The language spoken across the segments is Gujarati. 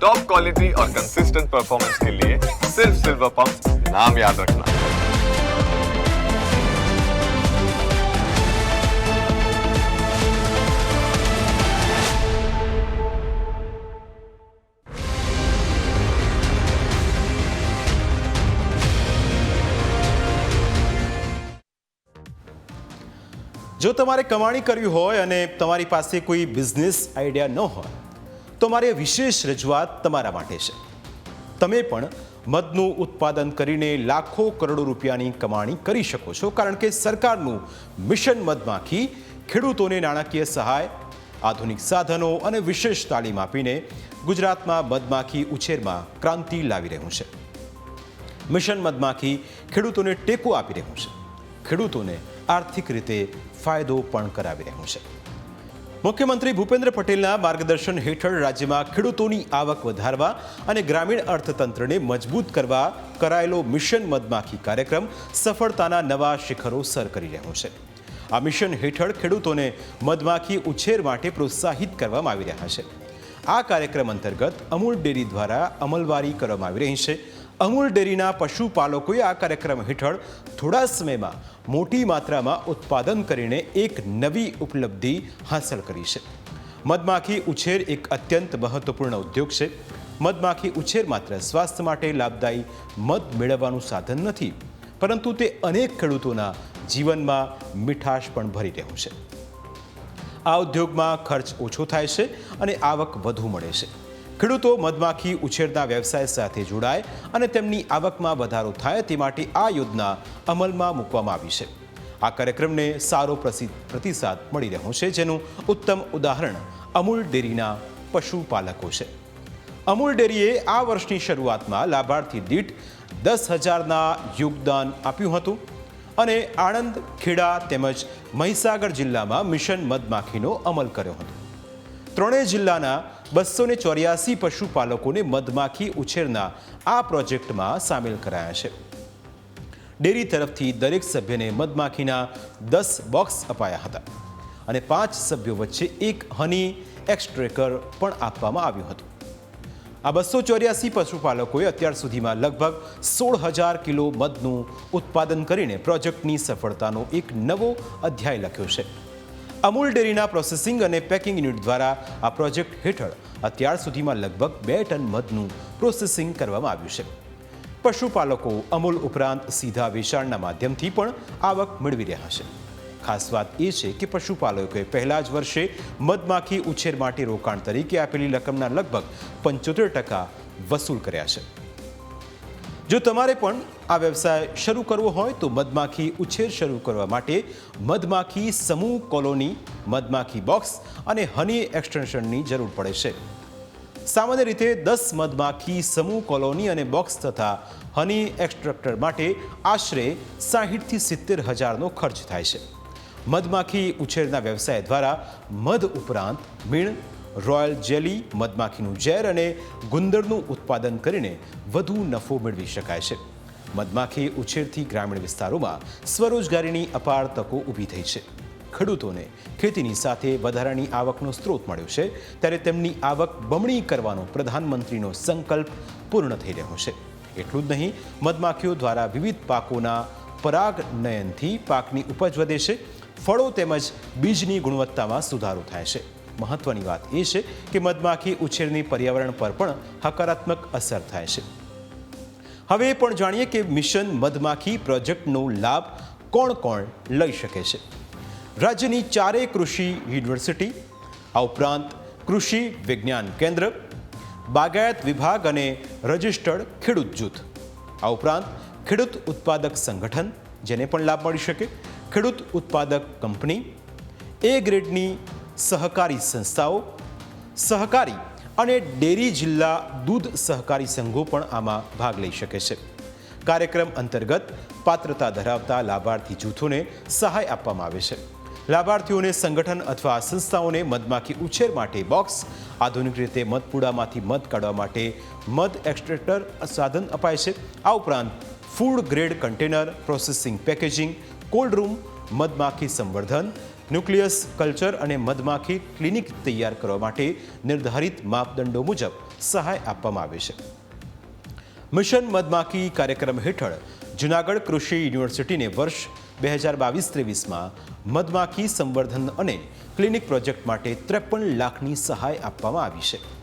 टॉप क्वालिटी और कंसिस्टेंट परफॉर्मेंस के लिए सिर्फ सिल्वर पंप नाम याद रखना જો તમારે કમાણી કરવી હોય અને તમારી પાસે કોઈ બિઝનેસ આઈડિયા ન હોય તો મારી વિશેષ રજૂઆત તમારા માટે છે. તમે પણ મધનું ઉત્પાદન કરીને લાખો કરોડો રૂપિયાની કમાણી કરી શકો છો, કારણ કે સરકારનું મિશન મધમાખી ખેડૂતોને નાણાકીય સહાય, આધુનિક સાધનો અને વિશેષ તાલીમ આપીને ગુજરાતમાં મધમાખી ઉછેરમાં ક્રાંતિ લાવી રહ્યું છે. મિશન મધમાખી ખેડૂતોને ટેકો આપી રહ્યું છે. ખેડૂતોને આર્થિક રીતે ફાયદો પણ કરાવી રહ્યું છે. મુખ્યમંત્રી ભૂપેન્દ્ર પટેલના માર્ગદર્શન હેઠળ રાજ્યમાં ખેડૂતોની આવક વધારવા અને ગ્રામીણ અર્થતંત્રને મજબૂત કરવા કરાયેલો મિશન મધમાખી કાર્યક્રમ સફળતાના નવા શિખરો સર કરી રહ્યો છે. આ મિશન હેઠળ ખેડૂતોને મધમાખી ઉછેર માટે પ્રોત્સાહિત કરવામાં આવી રહ્યા છે. આ કાર્યક્રમ અંતર્ગત અમૂલ ડેરી દ્વારા અમલવારી કરવામાં આવી રહી છે. અમૂલ ડેરીના પશુપાલકોએ આ કાર્યક્રમ હેઠળ થોડા સમયમાં મોટી માત્રામાં ઉત્પાદન કરીને એક નવી ઉપલબ્ધિ હાંસલ કરી છે. મધમાખી ઉછેર એક અત્યંત મહત્વપૂર્ણ ઉદ્યોગ છે. મધમાખી ઉછેર માત્ર સ્વાસ્થ્ય માટે લાભદાયી મધ મેળવવાનું સાધન નથી, પરંતુ તે અનેક ખેડૂતોના જીવનમાં મીઠાશ પણ ભરી રહ્યું છે. આ ઉદ્યોગમાં ખર્ચ ઓછો થાય છે અને આવક વધુ મળે છે. ખેડૂતો મધમાખી ઉછેરના વ્યવસાય સાથે જોડાય અને તેમની આવકમાં વધારો થાય તે માટે આ યોજના અમલમાં મૂકવામાં આવી છે. આ કાર્યક્રમને સારો પ્રસિદ્ધ પ્રતિસાદ મળી રહ્યો છે, જેનું ઉત્તમ ઉદાહરણ અમૂલ ડેરીના પશુપાલકો છે. અમૂલ ડેરીએ આ વર્ષની શરૂઆતમાં લાભાર્થી દીઠ દસ હજારના યોગદાન આપ્યું હતું અને આણંદ, ખેડા તેમજ મહીસાગર જિલ્લામાં મિશન મધમાખીનો અમલ કર્યો હતો. ત્રણેય જિલ્લાના બસો ને ચોર્યાસી પશુપાલકોને મધમાખી ઉછેરના આ પ્રોજેક્ટમાં સામેલ કરાયા છે. ડેરી તરફથી દરેક સભ્યને મધમાખીના દસ બોક્સ અપાયા હતા અને પાંચ સભ્યો વચ્ચે એક હની એક્સટ્રેકર પણ આપવામાં આવ્યું હતું. આ બસો ચોર્યાસી પશુપાલકોએ અત્યાર સુધીમાં લગભગ સોળ હજાર કિલો મધનું ઉત્પાદન કરીને પ્રોજેક્ટની સફળતાનો એક નવો અધ્યાય લખ્યો છે. અમૂલ ડેરીના પ્રોસેસિંગ અને પેકિંગ યુનિટ દ્વારા આ પ્રોજેક્ટ હેઠળ અત્યાર સુધીમાં લગભગ બે ટન મધનું પ્રોસેસિંગ કરવામાં આવ્યું છે. પશુપાલકો અમૂલ ઉપરાંત સીધા વેચાણના માધ્યમથી પણ આવક મેળવી રહ્યા છે. ખાસ વાત એ છે કે પશુપાલકોએ પહેલા જ વર્ષે મધમાખી ઉછેર માટે રોકાણ તરીકે આપેલી રકમના લગભગ પંચોતેર ટકા વસૂલ કર્યા છે. જો તમારે પણ આ વ્યવસાય શરૂ કરવો હોય તો મધમાખી ઉછેર શરૂ કરવા માટે મધમાખી સમૂહ કોલોની, મધમાખી બોક્સ અને હની એક્સટેન્શનની જરૂર પડે છે. સામાન્ય રીતે દસ મધમાખી સમૂહ કોલોની અને બોક્સ તથા હની એક્સ્ટ્રક્ટર માટે આશરે સાહીઠથી સિત્તેર હજારનો ખર્ચ થાય છે. મધમાખી ઉછેરના વ્યવસાય દ્વારા મધ ઉપરાંત મીણ રોયલ જેલી, મધમાખીનું ઝેર અને ગુંદરનું ઉત્પાદન કરીને વધુ નફો મેળવી શકાય છે. મધમાખી ઉછેરથી ગ્રામીણ વિસ્તારોમાં સ્વરોજગારીની અપાર તકો ઊભી થઈ છે. ખેડૂતોને ખેતીની સાથે વધારાની આવકનો સ્ત્રોત મળ્યો છે, ત્યારે તેમની આવક બમણી કરવાનો પ્રધાનમંત્રીનો સંકલ્પ પૂર્ણ થઈ રહ્યો છે. એટલું જ નહીં, મધમાખીઓ દ્વારા વિવિધ પાકોના પરાગનયનથી પાકની ઉપજ વધે છે, ફળો તેમજ બીજની ગુણવત્તામાં સુધારો થાય છે. મહત્વની વાત એ છે કે મધમાખી ઉછેરની પર્યાવરણ પર પણ હકારાત્મક અસર થાય છે. હવે પણ જાણીએ કે મિશન મધમાખી પ્રોજેક્ટનો લાભ કોણ કોણ લઈ શકે છે. રાજ્યની ચારેય કૃષિ યુનિવર્સિટી, આ ઉપરાંત કૃષિ વિજ્ઞાન કેન્દ્ર, બાગાયત વિભાગ અને રજિસ્ટર્ડ ખેડૂત જૂથ. આ ઉપરાંત ખેડૂત ઉત્પાદક સંગઠન, જેને પણ લાભ મળી શકે, ખેડૂત ઉત્પાદક કંપની, એ ગ્રેડની સહકારી સંસ્થાઓ, સહકારી અને ડેરી જિલ્લા દૂધ સહકારી સંઘો પણ આમાં ભાગ લઈ શકે છે. કાર્યક્રમ અંતર્ગત પાત્રતા ધરાવતા લાભાર્થી જૂથોને સહાય આપવામાં આવે છે. લાભાર્થીઓને સંગઠન અથવા સંસ્થાઓને મધમાખી ઉછેર માટે બોક્સ, આધુનિક રીતે મધપુડામાંથી મધ કાઢવા માટે મધ એક્સ્ટ્રેક્ટર સાધન અપાય છે. આ ઉપરાંત food grade container, processing packaging, cold room મધમાખી સંવર્ધન, ન્યુક્લિયસ કલ્ચર અને મધમાખી ક્લિનિક તૈયાર કરવા માટે નિર્ધારિત માપદંડો મુજબ સહાય આપવામાં આવે છે. મિશન મધમાખી કાર્યક્રમ હેઠળ જૂનાગઢ કૃષિ યુનિવર્સિટીને વર્ષ બે હજાર બાવીસ ત્રેવીસમાં મધમાખી સંવર્ધન અને ક્લિનિક પ્રોજેક્ટ માટે ત્રેપન લાખની સહાય આપવામાં આવી છે.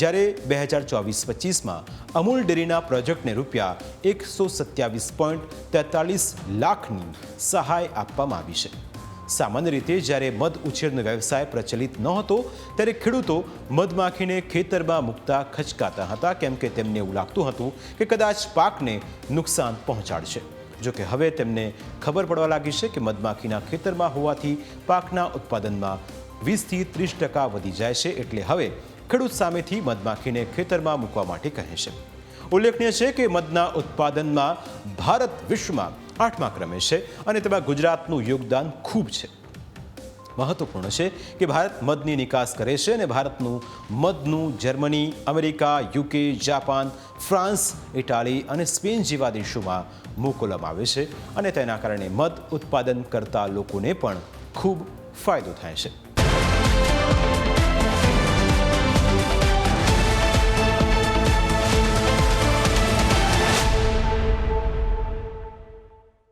જ્યારે બે હજાર ચોવીસ પચીસમાં અમૂલ ડેરીના પ્રોજેક્ટને રૂપિયા એકસો સત્યાવીસ પોઈન્ટ તેતાલીસ લાખની સહાય આપવામાં આવી છે. સામાન્ય રીતે જ્યારે મધ ઉછેરનો વ્યવસાય પ્રચલિત નહોતો, ત્યારે ખેડૂતો મધમાખીને ખેતરમાં મૂકતા ખચકાતા હતા, કેમ કે તેમને એવું લાગતું હતું કે કદાચ પાકને નુકસાન પહોંચાડશે. જોકે હવે તેમને ખબર પડવા લાગી છે કે મધમાખીના ખેતરમાં હોવાથી પાકના ઉત્પાદનમાં વીસથી ત્રીસ ટકા વધી જાય છે, એટલે હવે ખેડૂત સામેથી મધમાખીને ખેતરમાં મૂકવા માટે કહે છે. ઉલ્લેખનીય છે કે મધના ઉત્પાદનમાં ભારત વિશ્વમાં આઠમા ક્રમે છે અને તેમાં ગુજરાતનું યોગદાન ખૂબ છે. મહત્વપૂર્ણ છે કે ભારત મધની નિકાસ કરે છે અને ભારતનું મધનું Germany, America, UK, Japan, France, Italy અને સ્પેન જેવા દેશોમાં મોકલવામાં આવે છે અને તેના કારણે મધ ઉત્પાદન કરતા લોકોને પણ ખૂબ ફાયદો થાય છે.